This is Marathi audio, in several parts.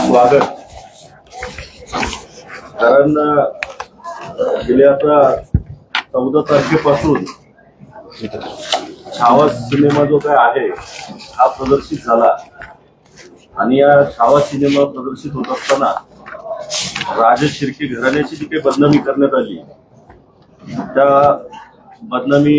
स्वागत. कारण गेल्या आता चौदा तारखेपासून छावा सिनेमा जो काय आहे हा प्रदर्शित झाला. आणि या छावा सिनेमा प्रदर्शित होत असताना राज शिर्के घराण्याची जी काही बदनामी करण्यात आली त्या बदनामी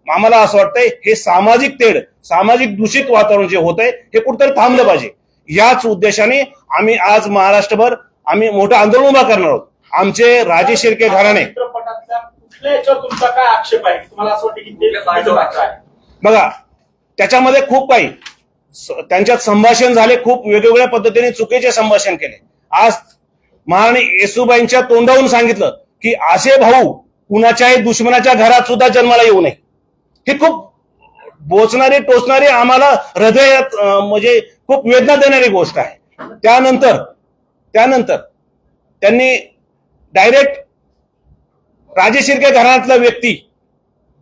आम्हाला असं वाटतंय हे सामाजिक तेढ सामाजिक दूषित वातावरण जे होत आहे हे कुठेतरी थांबलं पाहिजे. याच उद्देशाने आम्ही आज महाराष्ट्रभर आम्ही मोठं आंदोलन उभा करणार आहोत. आमचे राजे शिर्के घराणे. चित्रपटातल्या कुठल्या याच्यावर तुमचा काय आक्षेप आहे? तुम्हाला असं वाटतं की ते चुकीचं वाटतं आहे? बघा त्याच्यामध्ये खूप काही. त्यांच्यात संभाषण झाले खूप वेगवेगळ्या पद्धतीने चुकीचे संभाषण केले. आज महाराणी येसुबाईंच्या तोंडावून सांगितलं की असे भाऊ कुणाच्याही दुश्मनाच्या घरात सुद्धा जन्माला येऊ नये. ही खूप बोचणारी टोचणारी आम्हाला हृदयात म्हणजे खूप वेदना देणारी गोष्ट आहे. त्यानंतर त्यानंतर त्यांनी डायरेक्ट राजे शिर्के घराण्यातला व्यक्ती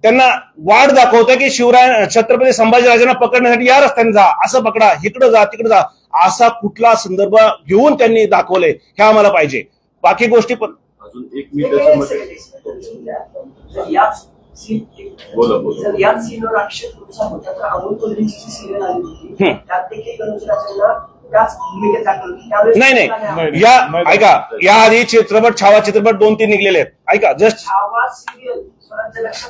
त्यांना वाट दाखवतं की शिवराय छत्रपती संभाजीराजांना पकडण्यासाठी या रस्त्याने जा असं पकडा इकडे जा तिकडे जा असा कुठला संदर्भ घेऊन त्यांनी दाखवले हे आम्हाला पाहिजे. बाकी गोष्टी पण अजून एक जर याच बोला, बोला. जर याच सीनवर आक्षेप तुमचा होता तर अमोल कोल्हेची जी सिरियल आली होती हम्म. त्यात देखील गणेशराजांना त्याच भूमिकेत दाखवलं होतं. त्यावेळेस नाही नाही. या ऐका. या आधी चित्रपट छावा चित्रपट दोन तीन निघलेले आहेत. ऐका जस्ट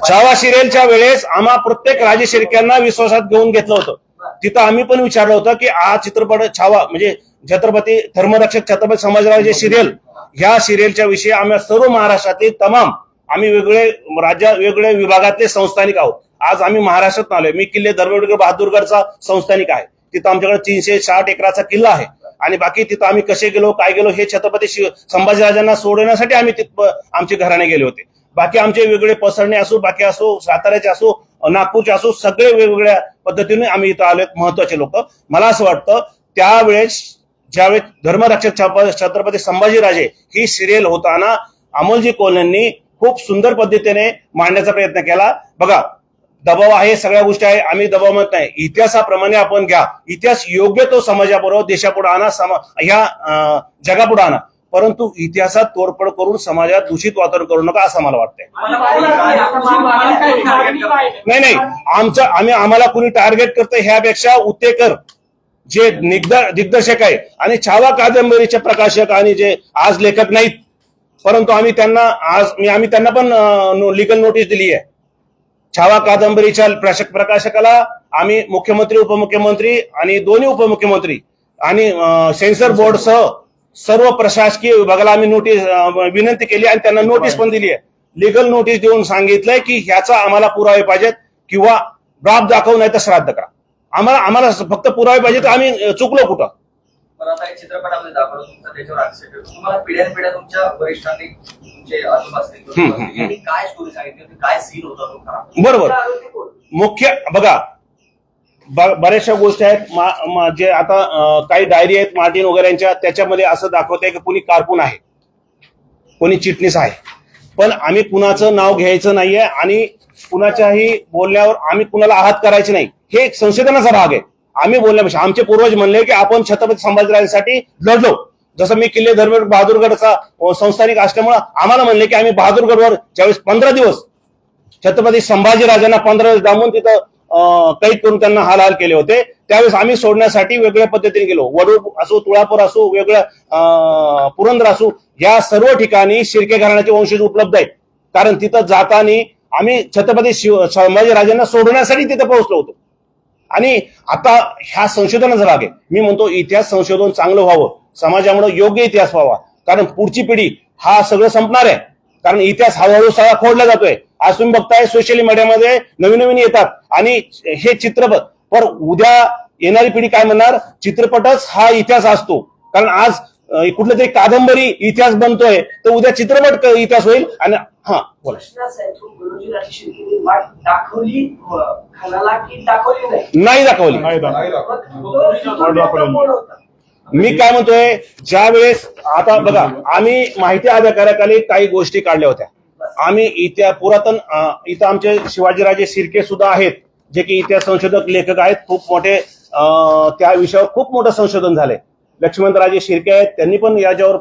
छावा सिरियलच्या वेळेस आम्हा प्रत्येक राजे शिर्क्यांना विश्वासात घेऊन घेतलं होतं. तिथं आम्ही पण विचारलं होतं की हा चित्रपट छावा म्हणजे छत्रपती धर्मरक्षक छत्रपती संभाजीराजे सिरियल ह्या सिरियलच्या विषयी आम्ही सर्व महाराष्ट्रातील तमाम आम्ही वेगळे राज्या वेगळ्या विभागातले संस्थानिक आहोत. आज आम्ही महाराष्ट्रात आलोय. मी किल्ले धर्मवीर बहादूरगडचा संस्थानिक आहे. तिथं आमच्याकडे तीनशे साठ एकराचा किल्ला आहे. आणि बाकी तिथं आम्ही कसे गेलो काय गेलो हे छत्रपती शिव- संभाजीराजांना सोडवण्यासाठी आम्ही तिथं आमचे घराणे गेले होते. बाकी आमचे वेगळे पसरणे असो बाकी असो साताऱ्याचे असो नागपूरचे असो सगळे वेगवेगळ्या पद्धतीने आम्ही इथं आलो महत्त्वाचे लोक. मला असं वाटतं त्यावेळेस ज्यावेळेस धर्मरक्षक छत्रपती संभाजीराजे ही सिरियल होताना अमोलजी कोल्यांनी खूप सुंदर पद्धतीने मांडण्याचा प्रयत्न केला. बघा दबाव आहे सगळ्या गोष्टी आहे आम्ही दबाव म्हणत नाही. इतिहासाप्रमाणे आपण घ्या. इतिहास योग्य तो समाजाबरोबर देशापुढे आणा समा ह्या जगापुढे आणा. परंतु इतिहासात तोडफोड करून समाजात दूषित वातावरण करू नका असं मला वाटतंय. नाही नाही. आमचं आम्ही आम्हाला कुणी टार्गेट करतं ह्यापेक्षा उत्तेकर जे दिग्दर्शक आहे. आणि छावा कादंबरीचे प्रकाशक आणि जे आज लेखक नाहीत परंतु आम्ही त्यांना आज मी आम्ही त्यांना पण लिगल नोटीस दिली आहे. छावा कादंबरीच्या प्रश- प्रकाशकाला आम्ही मुख्यमंत्री उपमुख्यमंत्री आणि दोन्ही उपमुख्यमंत्री आणि सेन्सर बोर्डसह सर्व प्रशासकीय विभागाला आम्ही नोटीस विनंती केली आणि त्यांना नोटीस पण दिली आहे. लिगल नोटीस देऊन सांगितलंय की ह्याचा आम्हाला पुरावे पाहिजेत किंवा बाब दाखवू नाही तर श्राद्ध करा. आम्हाला आम्हाला फक्त पुरावे पाहिजे तर आम्ही चुकलो कुठं? पण आता एक चित्रपटामध्ये दाखवलं तुमचा त्याच्यावर आक्षेप आहे तुम्हाला पिढ्यान पिढ्या तुमच्या वरिष्ठांनी तुमचे आजोबा असतील किंवा हम्म, असतील, हम्म, यांनी काय स्टोरी सांगितली होती काय सीन होता तो खरा? बरोबर. आरोपी कोण? मुख्य बघा ब- बऱ्याचशा गोष्टी आहेत. मा- मा- जे आता अं, काही डायरी आहेत मार्टिन वगैरेच्या त्याच्यामध्ये असं दाखवत आहे की कोणी कारकून आहे. कोणी चिटणीस आहे. पण आम्ही कुणाचं नाव घ्यायचं नाहीये आणि कुणाच्याही बोलण्यावर आम्ही कुणाला आहात करायचे नाही. हे एक संशोधनाचा भाग आहे. आम्ही बोलण्यापेक्षा आमचे पूर्वज म्हणले की आपण छत्रपती संभाजीराजांसाठी लढलो. जसं मी किल्ले धर्मवीर बहादूरगडचा संस्थानिक असल्यामुळं आम्हाला म्हणले की आम्ही बहादूरगडवर ज्यावेळेस पंधरा दिवस छत्रपती संभाजीराजांना पंधरा दिवस डांबून तिथं अं, कैद करून त्यांना हालहाल केले होते. त्यावेळेस आम्ही सोडण्यासाठी वेगळ्या पद्धतीने गेलो. वडूर असो तुळापूर असो वेगळं अं, पुरंदर असो या सर्व ठिकाणी शिर्के घराण्याचे वंशज उपलब्ध आहेत. कारण तिथं जाताना आम्ही छत्रपती शिव संभाजीराजांना सोडण्यासाठी तिथं पोहोचलो होतो. आणि आता ह्या संशोधनाचा भाग आहे. मी म्हणतो इतिहास संशोधन चांगलं व्हावं. समाजामुळे योग्य इतिहास व्हावा. कारण पुढची पिढी हा सगळं संपणार आहे. कारण इतिहास हळूहळू सगळा खोडला जातोय. आज तुम्ही बघताय सोशल मीडियामध्ये नवीन नवीन येतात. आणि हे चित्रपट पर उद्या येणारी पिढी काय म्हणणार? चित्रपटच हा इतिहास असतो. कारण आज कुठलं तरी कादंबरी इतिहास बनतोय तर उद्या चित्रपट क- इतिहास होईल आणि हा बोला. नाही? नाही दाखवली. मी काय म्हणतोय ज्या वेळेस आता बघा आम्ही माहिती अधिकाऱ्याखाली काही गोष्टी काढल्या होत्या. आम्ही इतिहास पुरातन इथं आमचे शिवाजीराजे शिर्के सुद्धा आहेत जे की इतिहास संशोधक लेखक आहेत खूप मोठे त्या विषयावर खूप मोठं संशोधन झालंय. लक्ष्मणराजे शिर्के आहेत त्यांनी पण याच्यावर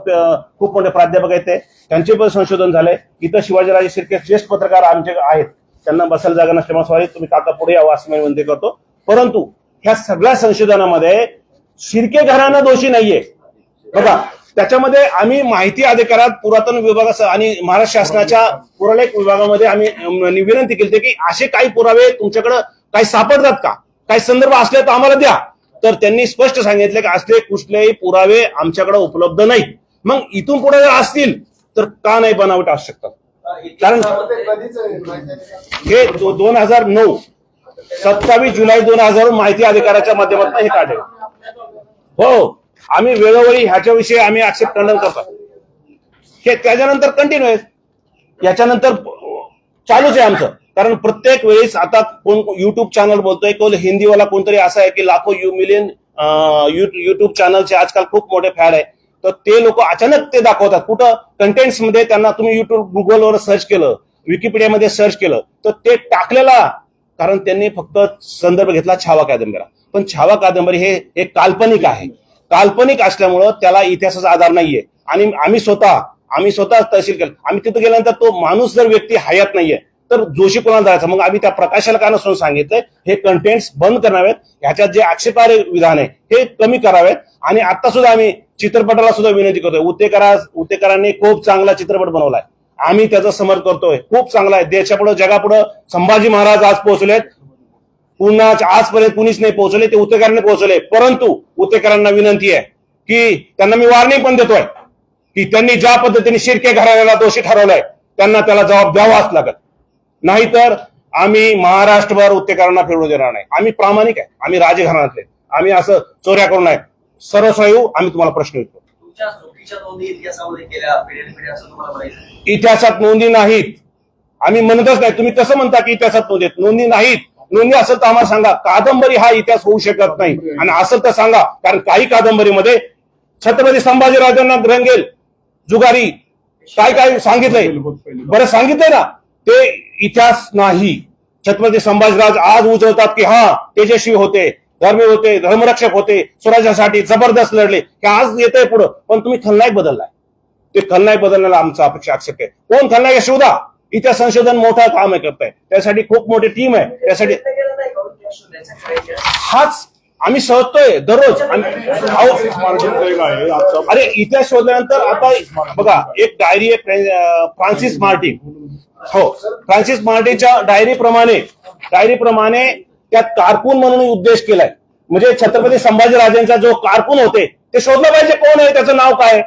खूप मोठे प्राध्यापक आहेत ते. त्यांचे पण संशोधन झालंय. इथं शिवाजीराजे शिर्के ज्येष्ठ पत्रकार आमचे आहेत. त्यांना बसायला जागा नसल्यामुळे सॉरी तुम्ही काका पुढे यावं असं मी विनंती करतो. परंतु ह्या सगळ्या संशोधनामध्ये शिर्के घराणं दोषी नाहीये. बघा त्याच्यामध्ये आम्ही माहिती अधिकारात पुरातन विभागासह आणि महाराष्ट्र शासनाच्या पुरालेख विभागामध्ये आम्ही विनंती केली की असे काही पुरावे तुमच्याकडे काही सापडतात का? काही संदर्भ असले तर आम्हाला द्या. तर त्यांनी स्पष्ट सांगितलं की असले कुठलेही पुरावे आमच्याकडे उपलब्ध नाहीत मग इथून पुढे जर असतील तर का नाही बनावट असू शकतात? कारण हे दोन हजार नऊ सत्तावीस जुलै दोन हजार माहिती अधिकाराच्या माध्यमातून हे काढले. हो आम्ही वेळोवेळी ह्याच्याविषयी आम्ही आक्षेप खंडन करतो. हे त्याच्यानंतर कंटिन्यू आहे. याच्यानंतर चालूच आहे आमचं. कारण प्रत्येक वेळेस आता कोण युट्यूब चॅनल बोलतोय कोण हिंदीवाला कोणतरी असं आहे की लाखो यु मिलियन युट्यूब चॅनलचे आजकाल खूप मोठे फॅड आहे. तर ते लोक अचानक ते दाखवतात. कुठं? कंटेंट्समध्ये त्यांना तुम्ही युट्यूब गुगलवर सर्च केलं विकिपीडियामध्ये सर्च केलं तर ते टाकलेला. कारण त्यांनी फक्त संदर्भ घेतला छावा कादंबरीला पण छावा कादंबरी हे एक काल्पनिक आहे. काल्पनिक असल्यामुळं त्याला इतिहासाचा आधार नाहीये. आणि आम्ही स्वतः आम्ही स्वतः तहसील केलं. आम्ही तिथे गेल्यानंतर तो माणूस जर व्यक्ती हयात नाहीये तर जोशी कोणाला जायचा? मग आम्ही त्या प्रकाशाला काय नसून सांगितलंय? हे कंटेंट्स बंद करावेत ह्याच्यात जे आक्षेपार्ह विधान आहे हे कमी करावेत. आणि आता सुद्धा आम्ही चित्रपटाला सुद्धा विनंती करतोय. उतेकरा उतेकरांनी खूप चांगला चित्रपट बनवलाय. आम्ही त्याचं समर्थ करतोय. खूप चांगला आहे. देशापुढं जगापुढं संभाजी महाराज आज पोहोचलेत. पुन्हा आजपर्यंत कुणीच नाही पोहोचले ते उतेकरांनी पोहोचले. परंतु उतेकरांना विनंती आहे की त्यांना मी वॉर्निंग पण देतोय की त्यांनी ज्या पद्धतीने शिर्के घराण्याला दोषी ठरवलंय त्यांना त्याला जबाब द्यावाच लागत नाहीतर आम्ही महाराष्ट्रभर उत्तेकरांना फिरवू देणार नाही. आम्ही प्रामाणिक आहे. आम्ही राजघराण्यातले आम्ही असं चोऱ्या करू नये. येऊ आम्ही तुम्हाला प्रश्न विचारतो. तुमच्या चुकीच्या नोंदी इतिहासामध्ये केल्या पिढ्याने पिढ्या असं तुम्हाला म्हणायचं इतिहासात नोंदी नाहीत. आम्ही म्हणतच नाही. तुम्ही कसं म्हणता की इतिहासात नोंदी आहेत? नोंदी नाहीत. नोंदी असेल तर आम्हाला सांगा. कादंबरी हा इतिहास होऊ शकत नाही. आणि असेल तर सांगा. कारण काही कादंबरीमध्ये छत्रपती संभाजीराजांना रंगेल. जुगारी. काय काय सांगितलंय बरं सांगितलंय ना? ते इतिहास नाही. छत्रपती संभाजीराज आज उजवतात की हा तेजस्वी होते धर्मी होते धर्मरक्षक होते स्वराज्यासाठी जबरदस्त लढले. की आज येतंय पुढं पण तुम्ही खलनायक बदललाय. ते खलनायक बदलण्याला आमचा अपेक्षा आक्षेप आहे. कोण खलनायक? शोधा. इतिहास संशोधन मोठं काम आहे करताय. त्यासाठी खूप मोठी टीम आहे. त्यासाठी हाच आम्ही शोधतोय दररोज. अरे इतिहास शोधल्यानंतर आता बघा एक डायरी आहे फ्रान्सिस मार्टिन. हो फ्रान्सिस मार्टिनच्या डायरी प्रमाणे डायरी प्रमाणे त्यात कारकून म्हणून उद्देश केलाय. म्हणजे छत्रपती संभाजीराजांचा जो कारकून होते ते शोधलं पाहिजे कोण आहे त्याचं नाव काय आहे?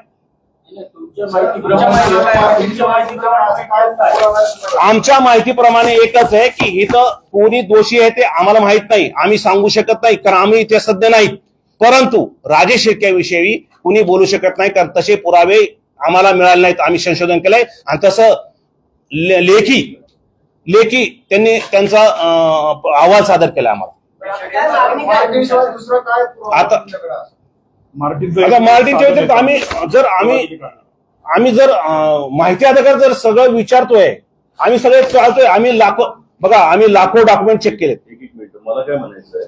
आमच्या माहितीप्रमाणे एकच आहे की इथं कोणी दोषी आहे ते आम्हाला माहीत नाही. आम्ही सांगू शकत नाही कारण आम्ही इथे सध्या नाहीत परंतु राजे शिर्क्याविषयी कुणी बोलू शकत नाही कारण तसे पुरावे आम्हाला मिळाले नाहीत. आम्ही संशोधन केलंय. आणि तसं ले- लेखी लेखी त्यांनी त्यांचा अहवाल सादर केला आम्हाला. आता मार्टिनच्या व्यतिरिक्त आम्ही जर आम्ही आम्ही जर माहिती अधिकार जर सगळं विचारतोय आम्ही सगळे चालतोय आम्ही लाखो बघा आम्ही लाखो डॉक्युमेंट चेक केलेत. एक एक मिनिट मला काय म्हणायचं आहे?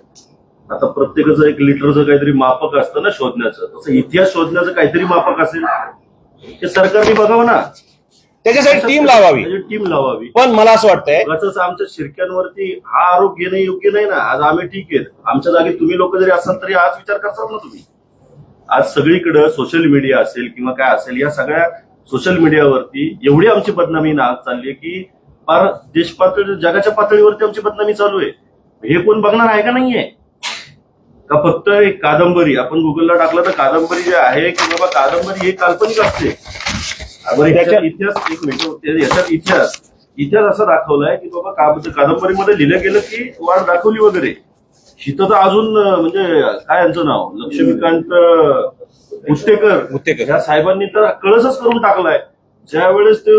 आता प्रत्येकाचं एक लिटरचं काहीतरी मापक असतं ना शोधण्याचं. तसं इतिहास शोधण्याचं काहीतरी मापक असेल. ते सरकारने बघावं ना. त्याच्यासाठी टीम लावावी. टीम लावावी. पण मला असं वाटतंय उगाचच आमच्या शिरक्यांवरती हा आरोप घेणं योग्य नाही ना. आज आम्ही ठीक आहेत. आमच्या जागी तुम्ही लोक जरी असाल तरी आज विचार करतात ना तुम्ही. आज सगळीकडे सोशल मीडिया असेल किंवा काय असेल या सगळ्या सोशल मीडियावरती एवढी आमची बदनामी ना चालली आहे की फार देश पातळी जगाच्या पातळीवरती आमची बदनामी चालू आहे. हे कोण बघणार आहे का नाहीये? का फक्त एक कादंबरी? आपण गुगलला टाकलं तर कादंबरी जे आहे की बाबा कादंबरी हे काल्पनिक असते. इतिहास एक मिनिट याच्यात इतिहास. इतिहास असा दाखवलाय की बाबा कादंबरीमध्ये लिहिलं गेलं की वाट दाखवली वगैरे. हिथं तर अजून म्हणजे काय यांचं नाव? लक्ष्मीकांत उत्तेकर उत्तेकर. या साहेबांनी तर कळसच करून टाकलाय. ज्या वेळेस ते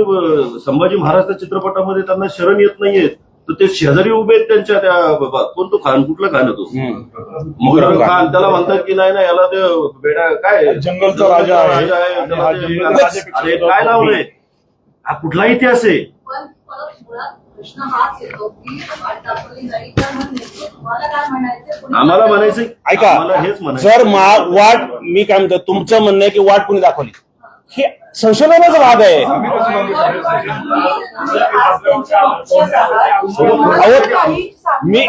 संभाजी महाराज त्या चित्रपटामध्ये त्यांना शरण येत नाहीयेत तर ते शेजारी उभे आहेत त्यांच्या त्या बाबा कोण तो खान? कुठला खान आहे तो? मुघल खान. त्याला म्हणतात की नाही ना याला ते बेडा काय? जंगलचा राजा आहे. हा काय लावलंय हा कुठला इतिहास आहे? प्रश्न हाच येतो की वाट दाखवली नाही तर मग नेमकं तुम्हाला काय म्हणायचं कोणी- आम्हाला म्हणायचं ऐका आम्हाला हेच म्हणायचं जर मा- वाट मी काय म्हणतो तुमचं म्हणणं आहे की वाट कोणी दाखवली? हे संशोधनाचा भाग आहे. अहो, मी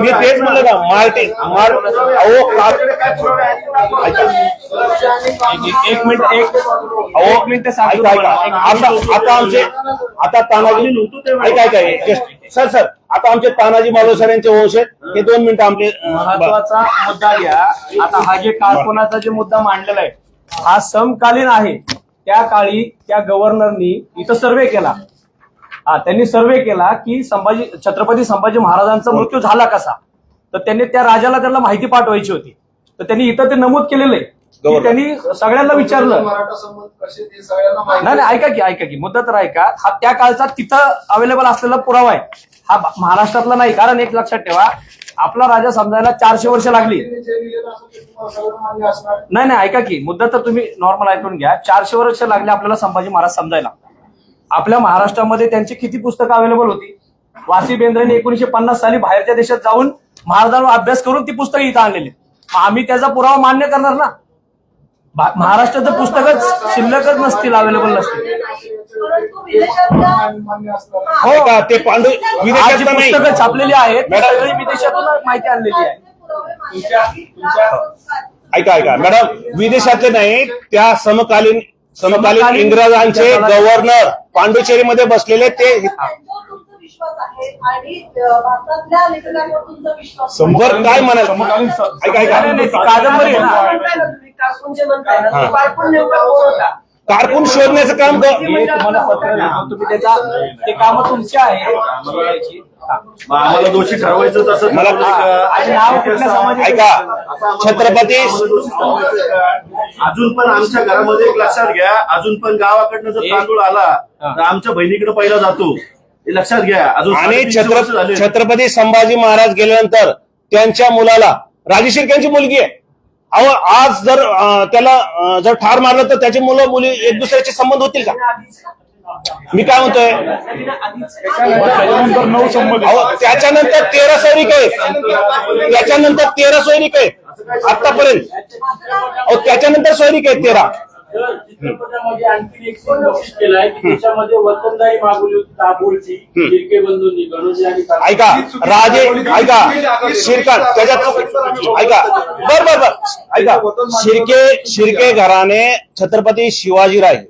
मी तेच म्हणलं का मार्टी मार अहो एक मिनिट एक अहो एक मिनिट ऐका, आता आता आमचे आता तानाजी ऐका ऐका सर सर आता आमचे तानाजी मालोसर यांचे वंश आहेत. हे दोन मिनिटं आमचे महत्त्वाचा मुद्दा घ्या. आता हा जे कारकुनाचा जे मुद्दा मांडलेला आहे हा समकालीन आहे. त्या काळी त्या गव्हर्नरनी इथं सर्वे केला. हा त्यांनी सर्वे केला की संभाजी छत्रपती संभाजी महाराजांचा मृत्यू झाला कसा? तर त्यांनी त्या राजाला त्यांना माहिती पाठवायची होती. तर त्यांनी इथं ते नमूद केलेलं आहे. की. त्यांनी सगळ्यांना विचारलं. मराठा संबंध कसे ते सगळ्यांना माहिती नाही नाही ऐका की ऐका की. मुद्दा तर ऐका. हा त्या काळचा तिथं अवेलेबल असलेला पुरावा आहे. हा महाराष्ट्रातला नाही कारण एक लक्षात ठेवा. आपला राजा समजायला चारशे वर्ष लागली. नाही नाही ऐका की मुद्दा तर तुम्ही नॉर्मल ऐकून घ्या. चारशे वर्ष लागले आपल्याला संभाजी महाराज समजायला. आपल्या महाराष्ट्रामध्ये त्यांची किती पुस्तकं अवेलेबल होती? वासी बेंद्रेने एकोणीशे पन्नास साली बाहेरच्या देशात जाऊन महाराजांवर अभ्यास करून ती पुस्तकं इथं आणलेली. आम्ही त्याचा पुरावा मान्य करणार ना? महाराष्ट्राचं पुस्तकच शिल्लकच नसतील अवेलेबल नसतील हा. हो का ते पांडू नाही पुस्तकं छापलेली आहेत ती मॅडम. सगळी विदेशातून माहिती आणलेली आहे. तुमच्या- ऐका ऐका मॅडम विदेशातले नाही त्या समकालीन समकालीन समकालीन इंग्रजांचे जगाला- गव्हर्नर पांडुचेरीमध्ये बसलेले ते विश्वास आहे आणि अं, भारतातल्या लेखकांवर तुमचा विश्वास बरं काय म्हणाल ऐका ऐका कादंबरी. म्हणताय ना कारकून जे म्हणताय ना. तो कारकून नेमका कोण होता कारकून शोधण्याचं काम तुम्हाला पत्र लिहितो तुम्ही त्याचा ते काम तुमचे आहे शोधायची. हा. मग आम्हाला दोषी ठरवायचंच असं मला- ऐका छत्रपती अजून पण आमच्या घरामध्ये एक लक्षात घ्या अजून पण गावाकडनं जर तांदूळ आला तर आमच्या बहिणीकडे पहिला जातो लक्षात घ्या. अजून आणि. छत्रपती संभाजी महाराज गेल्यानंतर त्यांच्या मुलाला राजेशिर्क्यांची मुलगी आहे. अहो आज जर त्याला जर ठार मारलं तर त्याची मुलं मुली एक दुसऱ्याचे संबंध होतील का? मी काय म्हणतोय? त्याच्यानंतर तेरा सैनिक आहेत. त्याच्यानंतर तेरा सैनिक आहेत. आतापर्यंत अहो त्याच्यानंतर सैनिक आहेत तेरा तर. चित्रपटामध्ये आणखी एक सीन नोटीस केलाय की त्याच्यामध्ये वतनदारी मागवली होती. शिर्के बंधूंनी गणोजी आणि. ऐका राजे ऐका शिरकान त्याच्यात ऐका बर बर बर ऐका शिर्के शिर्के घराणे छत्रपती शिवाजीराय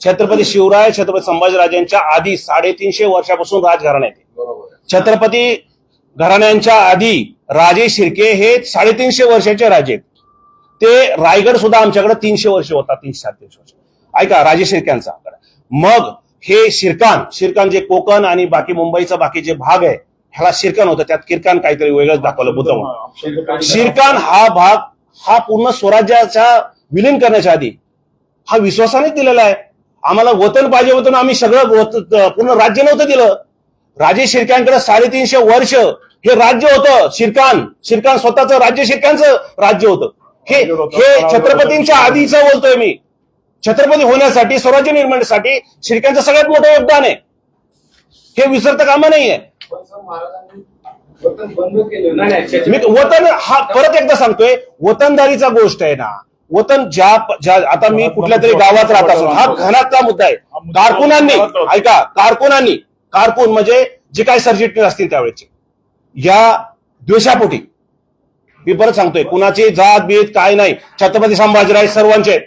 छत्रपती शिवराय छत्रपती संभाजीराजांच्या आधी साडेतीनशे वर्षापासून राजघराणे आहेत छत्रपती घराण्यांच्या आधी राजे शिर्के हे साडेतीनशे वर्षाचे राजे आहेत ते रायगड सुद्धा आमच्याकडे तीनशे वर्ष होता तीनशे साडेतीनशे वर्ष. ऐका राजे शिर्क्यांचा मग हे शिरकान शिरकान जे कोकण आणि बाकी मुंबईचा बाकी जे भाग आहे ह्याला शिरकान होतं त्यात किरकान काहीतरी वेगळंच दाखवलं बुद्ध शिरकान हा भाग हा पूर्ण स्वराज्याचा विलीन करण्याच्या आधी हा विश्वासाने दिलेला आहे. आम्हाला वतन पाहिजे होतं आम्ही सगळं पूर्ण राज्य नव्हतं दिलं. राजे शिरकांकडे साडेतीनशे वर्ष हे राज्य होतं शिरकान. शिरकान स्वतःचं राज्य शिरकांचं राज्य होतं. हे हे छत्रपतींच्या आधीचं बोलतोय मी. छत्रपती होण्यासाठी स्वराज्य निर्माणासाठी शिर्क्यांचं सगळ्यात मोठं योगदान आहे. हे विसरता कामा नाहीये. मी वतन हा परत एकदा सांगतोय वतनदारीचा गोष्ट आहे ना. वतन ज्या ज्या आता मी कुठल्या तरी गावात राहत असतो हा घनाचा मुद्दा आहे. कारकुनांनी ऐका कारकुनांनी कारकून म्हणजे जे काही सरचिटणीस असतील त्यावेळेचे. या द्वेषापोटी मी परत सांगतोय कुणाची जात बीत काय नाही. छत्रपती संभाजीराज सर्वांचे.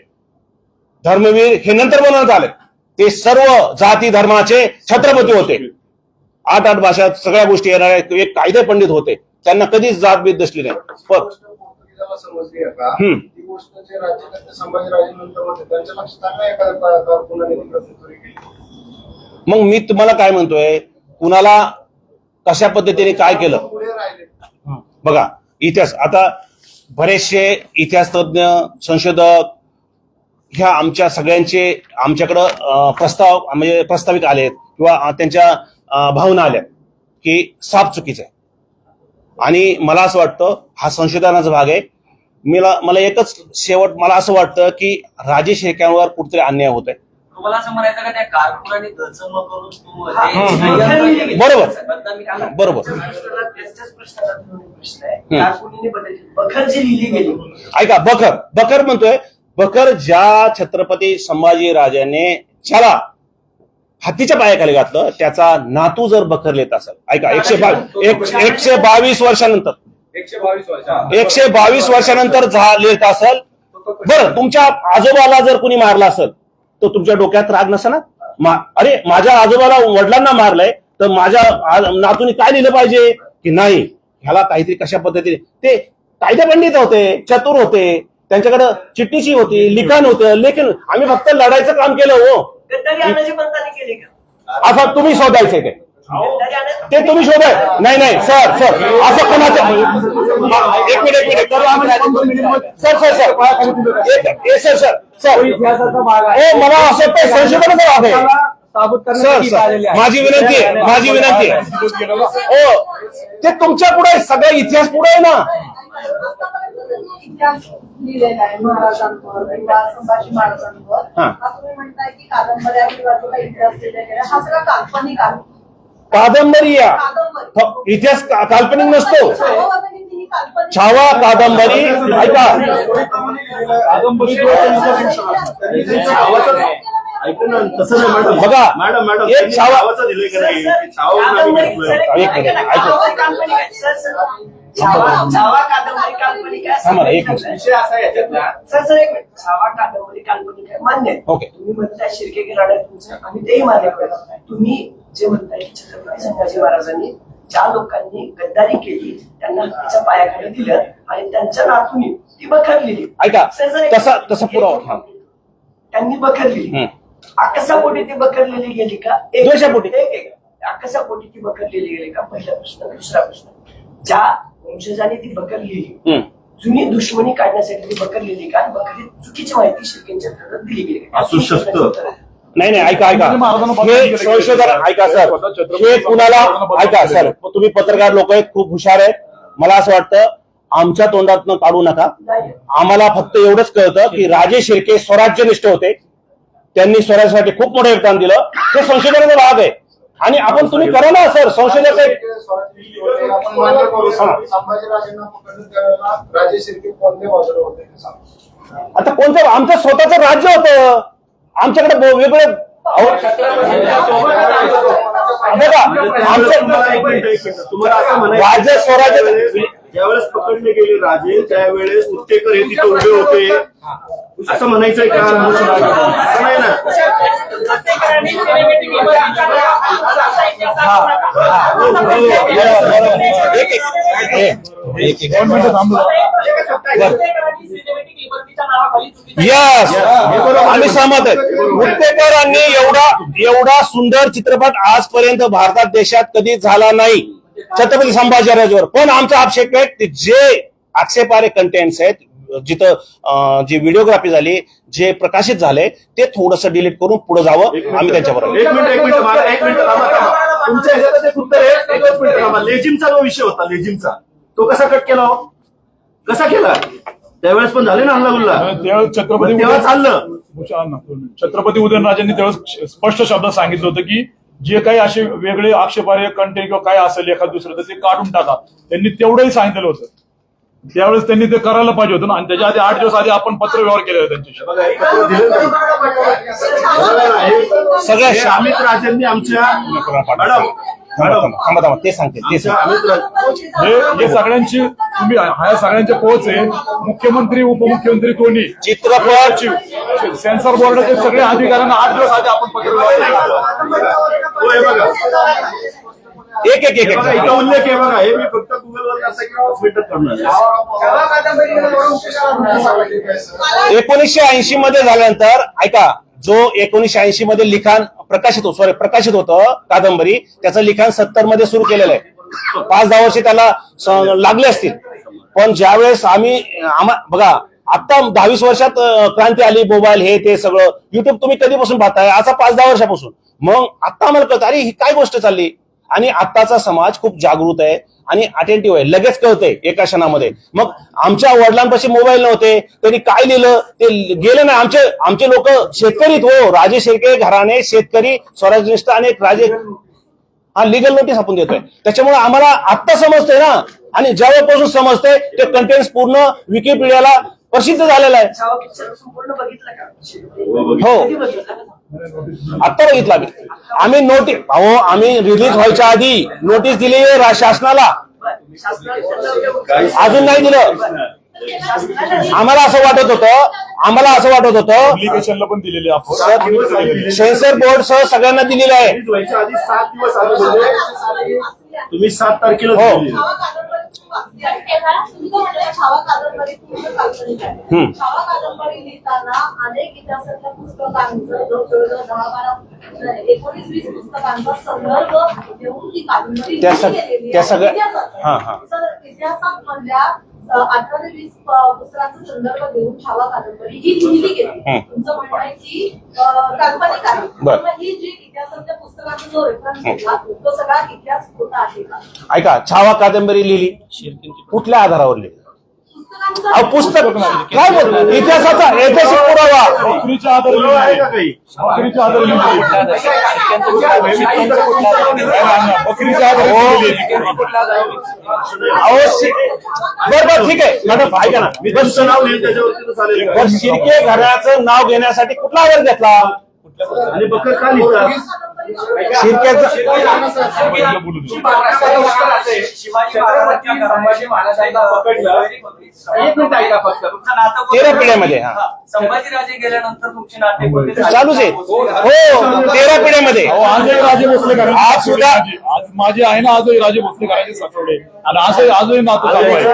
धर्मवीर हे नंतर बनवण्यात आले. ते सर्व जाती धर्माचे छत्रपती होते. आठ आठ भाषात सगळ्या गोष्टी येणारे एक कायदे पंडित होते. त्यांना कधीच जात बीत दिसली नाही. मग मी तुम्हाला काय म्हणतोय? कुणाला कशा पद्धतीने काय केलं? बघा. इतिहास. आता बरेचसे इतिहास तज्ञ संशोधक ह्या आमच्या सगळ्यांचे आमच्याकडं प्रस्ताव म्हणजे प्रस्तावित आहेत किंवा त्यांच्या भावना आल्या की साप चुकीचं आहे. आणि मला असं वाटतं हा संशोधनाचा भाग आहे. मला मला एकच शेवट मला असं वाटतं की राजेश हेक्यांवर कुठेतरी अन्याय होत आहे तुम्हाला असं म्हणायचं का त्या कारकुनाने दचम करून तू हा, बरोबर. बरोबर. त्याच्याच प्रश्नाला त्याच्याच प्रश्नाला दोन प्रश्न आहे. हम्म. कारकुनीने बदलली. बखर जी लिहिली गेली. ऐका बकर बकर म्हणतोय बकर ज्या छत्रपती संभाजी राजाने ज्याला हत्तीच्या पायाखाली घातलं त्याचा नातू जर बकर लेत असेल ऐका एकशे बावीस एक- एकशे बावीस वर्षानंतर. एकशे बावीस वर्ष एकशे बावीस वर्षानंतर झा- लेत असेल बरं तुमच्या आजोबाला जर कुणी मारला असेल तर तुमच्या डोक्यात राग नसा ना मा- अरे माझ्या आजोबाला वडिलांना मारलंय तर माझ्या नातूने काय लिहिलं पाहिजे? की नाही ह्याला काहीतरी कशा पद्धतीने ते कायदे पंडित होते चतुर होते त्यांच्याकडे चिठ्ठीची होती लिखाण होतं लेखन आम्ही फक्त लढायचं काम केलं हो. आता तुम्ही शोधायचंय ते. ते तुम्ही शोधाय नाही नाही सर सर असं कोणाचं एक मिनिट एक minute sir sir sir. Sir sir. Sir इतिहासाचा भाग आहे. ओ मला असं वाटतं संशोधनाचा भाग आहे. साबूत सर करण्यासाठी सर आलेले आहे. माझी विनंती आहे माझी विनंती आहे. ओ ते तुमच्यापुढे सगळं इतिहास पुढे आहे ना? इतिहास लिहिलेला आहे महाराजांवर किंवा संभाजी महाराजांवर हा. हा तुम्ही म्हणताय की कादंबऱ्या किंवा जो काही इतिहास लिहिलेला आहे. हा सगळा काल्पनिक आहे कादंबरी. या कादंबरी फ- इतिहास का- काल्पनिक नसतो. काल्पनिक छावा कादंबरी ऐका. बघा, मॅडम मॅडम एक छावा- एक मिनिट, ऐका. एक मिनिट. ओके. तुम्ही म्हणताय शिर्के लढाई तुमचं आम्ही तेही मान्य करतो तुम्ही जे म्हणताय की छत्रपती संभाजी महाराजांनी ज्या लोकांनी गद्दारी केली त्यांना हत्तीच्या पायाखाली दिलं आणि त्यांच्या नातूनी ती बखरलेली ऐका, तसा-. तसा पुरावा, हा. त्यांनी बखरलेली हम्म. आकसापोटी ती बखरलेली गेली का एक-. एक आकसापोटी ती बखरलेली गेली का पहिला प्रश्न दुसरा प्रश्न ज्या वंशजाने ती बखरलेली. जुनी दुश्मनी काढण्यासाठी ती बखरलेली का आणि बखरी चुकीची माहिती शिर्केंच्या दिली गेली? असू शकतं. नाही नाही ऐका ऐका. हे संशोधन ऐका सर. हे कुणाला ऐका सर. तुम्ही पत्रकार लोक आहेत खूप हुशार आहेत. मला असं वाटतं आमच्या तोंडातनं काढू नका. आम्हाला फक्त एवढंच कळतं की राजे शिर्के स्वराज्यनिष्ठ होते. त्यांनी स्वराज्यासाठी खूप मोठं योगदान दिलं. हे संशोधनाचा भाग आहे. आणि आपण तुम्ही करा ना सर. सांगा. आता कोणतं आमचं स्वतःचं राज्य होतं. आमच्याकडे ब- वेगळे अहो, बघा आमचं तुम्हाला एक मिनिट, एक मिनिट. तुम्हाला असं म्हणायचं राज्य स्वराज्य- ज्यावेळेस- पकडले गेले राजे त्यावेळेस उत्तेकर हे तिथे उभे होते. असं म्हणायचंय का? असं नाही यस आम्ही सहमत आहे. उत्तेकरांनी एवढा एवढा सुंदर चित्रपट आजपर्यंत भारतात देशात कधी झाला नाही. छत्रपती संभाजीराजावर. पण आमचा आक्षेप आहे की जे आक्षेपारे कंटेंट्स आहेत जिथं जी व्हिडिओग्राफी झाली जे प्रकाशित झाले ते थोडस डिलीट करून पुढे जावं आम्ही त्यांच्याबरोबर एक मिनिट एक मिनिट मला एक मिनिट थांबा थांबा. तुमच्या ह्याच्यात एक उत्तर आहे. एकच मिनिट थांबा. लेजिमचा जो विषय होता लेजिमचा तो कसा कट केला हो? कसा केला? त्यावेळेस पण झाले ना हल्लागुल्ला. त्यावेळेस छत्रपती तेव्हा चाललं. छत्रपती उदयनराजेंनी त्यावेळेस स्पष्ट शब्दात सांगितलं होतं की जे काही असे वेगळे आक्षेपार्ह कंटेंट किंवा काय असेल एखाद दुसरं तर ते काढून टाका त्यांनी तेवढंही सांगितलेलं होतं त्यावेळेस त्यांनी ते करायला पाहिजे होतं ना आणि त्याच्या आधी आठ दिवस आधी आपण पत्र व्यवहार केले होते त्यांच्याशी बघा, हे पत्र दिलं नाही. बरोबर आहे. सगळ्या अमित राजेंनी आमच्या मॅडम थांबा थांबा ते सांगते ते सांगते. हे हे सगळ्यांची तुम्ही ह्या सगळ्यांचे पोच आहे. मुख्यमंत्री उपमुख्यमंत्री कोणी? चित्रपट. सचिव सेन्सर बोर्डाचे सगळे अधिकाऱ्यांना आठ दिवस आधी आपण हो, हे बघा. एक एक एक हे उल्लेख आहे बघा. हे मी फक्त गुगलवर असं. एकोणीसशे ऐंशी मध्ये झाल्यानंतर ऐका जो एकोणीसशे ऐंशी मध्ये लिखाण प्रकाशित होत सॉरी प्रकाशित होतं कादंबरी त्याचं लिखाण सत्तरमध्ये सुरू केलेलं आहे. पाच दहा वर्षे त्याला लागले असतील. पण ज्यावेळेस आम्ही आम्हा बघा आता दहावीस वर्षात क्रांती आली मोबाईल हे ते सगळं. युट्यूब तुम्ही कधीपासून पाहताय? आता पाच दहा वर्षापासून. मग आता आम्हाला कळतं अरे ही काय गोष्ट चालली? आणि आत्ताचा समाज खूप जागृत आहे आणि अटेंटिव्ह आहे. लगेच कळतंय एका क्षणामध्ये. मग आमच्या वडिलांपाशी मोबाईल नव्हते त्यांनी काय लिहिलं? ते गेलं नाही आमचे आमचे लोक शेतकरीत हो. राजे शेळके घराणे शेतकरी स्वराज्यनिष्ठ आणि एक राजे हा लिगल नोटीस आपण देतोय. त्याच्यामुळे आम्हाला आत्ता समजतंय ना. आणि ज्यावेळेपासून समजतंय ते कंटेंट पूर्ण विकिपीडियाला प्रसिद्ध झालेलं आहे. हो. कधी बघितलं आत्ता बघितलं आम्ही. आम्ही नोटीस अहो आम्ही रिलीज व्हायच्या आधी नोटीस दिली शासनाला. अजून नाही दिलं. आम्हाला असं वाटत होतं आम्हाला असं वाटत होतं. सेन्सर बोर्ड सह सगळ्यांना दिलेलं आहे. रिलीज व्हायच्या आधी सात दिवस आधी म्हणजे तुम्ही सात तारखेला हो. दिलेली. छावा कादंबरी वाचली आणि तेव्हा तुम्ही जो म्हणता छावा कादंबरी पूर्ण काल्पनिक आहे हम्म. छावा कादंबरी लिहिताना अनेक इतिहासातल्या पुस्तकांचं जवळजवळ दहा बारा एकोणीस वीस पुस्तकांचा संदर्भ देऊन ती कादंबरी त्या. सगळ्या- इतिहासात. हा, हा. अठरा ते वीस पुस्तकांचा संदर्भ देऊन छावा कादंबरी. ही लिहिली गेली. तुमचं म्हणणं आहे की काल्पनिक आहे. मग ही जी इतिहासातल्या पुस्तकांचा जो रेफरन्स घेतला तो सगळा इतिहास खोटा आहे का? ऐका छावा कादंबरी लिहिली. कुठल्या आधारावर लिहिली? पुस्तक काय बोल इतिहासाचा ऐतिहासिक पुरावा नोकरीच्या बरोबर हो. ठीक आहे मॅडम ऐका ना शिर्के घराण्याचं नाव घेण्यासाठी कुठला आधार घेतला आणि बकर का लिहितात तेरा पिढ्यामध्ये, हा. संभाजीराजे गेल्यानंतर तुमचे नाते झाले? चालूच आहे. हो तेरा पिढ्यामध्ये आजही राजे भोसले घराण्याचे आज सुद्धा-. आज माझे आहे ना आजही राजे भोसले घराण्याचे साठवडे आणि आजही आजही नातं चालू आहे.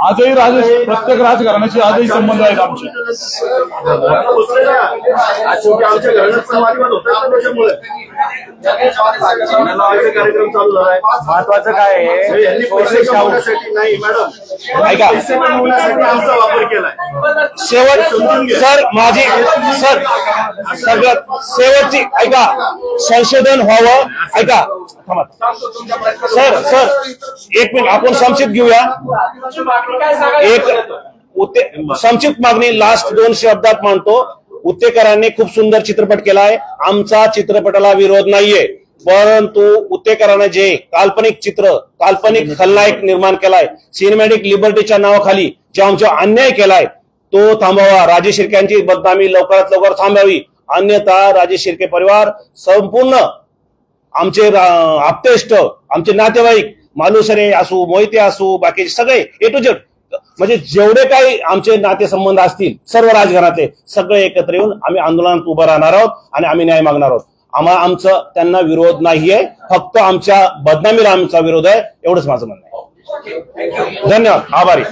आजही राजे प्रत्येक राजकारणाचे आजही संबंध आहेत आमचे. आमच्या घराण्यात पण वादविवाद होतात ना त्याच्यामुळे नावाचे कार्यक्रम चालू झालाय महत्वाचं काय आहे? यांनी पैसे कमवण्यासाठी नाही मॅडम. ऐका. पैसे कमवण्यासाठी आमचा वापर केलाय. शेवट सर माझी सर सगळ्यात शेवटची ऐका संशोधन व्हावं. ऐका थांबा. सर सर एक मिनिट आपण संक्षिप्त घेऊया. एक संक्षिप्त मागणी लास्ट दोन शब्दात मांडतो. उत्तेकरांनी खूप सुंदर चित्रपट केलाय. आमचा चित्रपटाला विरोध नाहीये. परंतु उत्तेकरांना जे काल्पनिक चित्र काल्पनिक खलनायक निर्माण केलाय सिनेमॅटिक लिबर्टीच्या नावाखाली जे आमचा अन्याय केलाय तो थांबावा. राजे शिर्क्यांची बदनामी लवकरात लवकर थांबावी. अन्यथा राजे शिर्के परिवार संपूर्ण आमचे आप्तेष्ट आमचे नातेवाईक मालुसरे असू मोहिते असू बाकीचे सगळे ए टू जेड म्हणजे जेवढे काही आमचे नातेसंबंध असतील सर्व राजघरातले सगळे एकत्र येऊन आम्ही आंदोलनात उभं राहणार आहोत आणि आम्ही न्याय मागणार आहोत आम्हाला आमचं त्यांना विरोध नाहीये फक्त आमच्या बदनामीला आमचा विरोध आहे एवढंच माझं म्हणणं आहे धन्यवाद आभारी